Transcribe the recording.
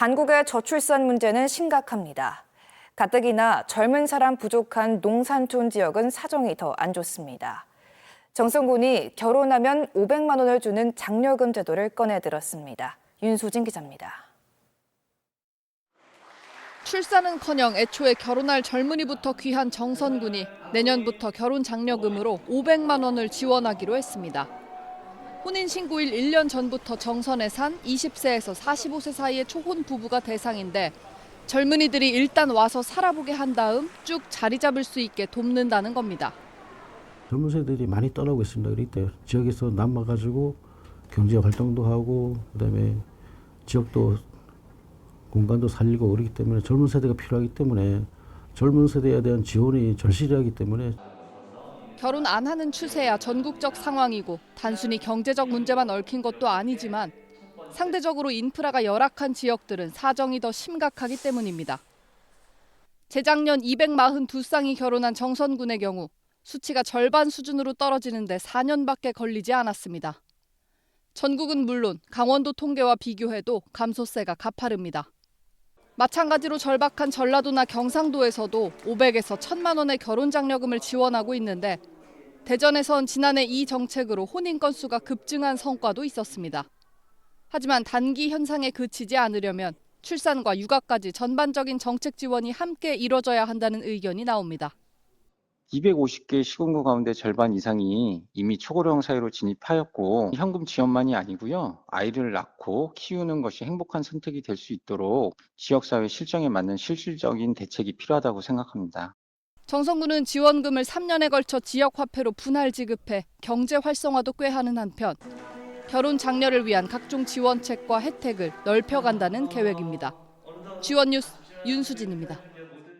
한국의 저출산 문제는 심각합니다. 가뜩이나 젊은 사람 부족한 농산촌 지역은 사정이 더 안 좋습니다. 정성군이 결혼하면 500만 원을 주는 장려금 제도를 꺼내들었습니다. 윤수진 기자입니다. 출산은커녕 애초에 결혼할 젊은이부터 귀한 정선군이 내년부터 결혼 장려금으로 500만 원을 지원하기로 했습니다. 혼인 신고일 1년 전부터 정선에 산 20세에서 45세 사이의 초혼 부부가 대상인데 젊은이들이 일단 와서 살아보게 한 다음 쭉 자리 잡을 수 있게 돕는다는 겁니다. 젊은 세대들이 많이 떠나고 있습니다. 때문에 지역에서 남아가지고 경제 활동도 하고 그다음에 지역도 공간도 살리고 그렇기 때문에 젊은 세대가 필요하기 때문에 젊은 세대에 대한 지원이 절실하기 때문에 결혼 안 하는 추세야 전국적 상황이고 단순히 경제적 문제만 얽힌 것도 아니지만 상대적으로 인프라가 열악한 지역들은 사정이 더 심각하기 때문입니다. 재작년 242쌍이 결혼한 정선군의 경우 수치가 절반 수준으로 떨어지는데 4년밖에 걸리지 않았습니다. 전국은 물론 강원도 통계와 비교해도 감소세가 가파릅니다. 마찬가지로 절박한 전라도나 경상도에서도 500에서 1000만 원의 결혼 장려금을 지원하고 있는데 대전에선 지난해 이 정책으로 혼인 건수가 급증한 성과도 있었습니다. 하지만 단기 현상에 그치지 않으려면 출산과 육아까지 전반적인 정책 지원이 함께 이뤄져야 한다는 의견이 나옵니다. 250개 시군구 가운데 절반 이상이 이미 초고령 사회로 진입하였고 현금 지원만이 아니고요. 아이를 낳고 키우는 것이 행복한 선택이 될 수 있도록 지역사회 실정에 맞는 실질적인 대책이 필요하다고 생각합니다. 정성군은 지원금을 3년에 걸쳐 지역 화폐로 분할 지급해 경제 활성화도 꾀하는 한편 결혼 장려를 위한 각종 지원책과 혜택을 넓혀간다는 계획입니다. 지원 뉴스 윤수진입니다.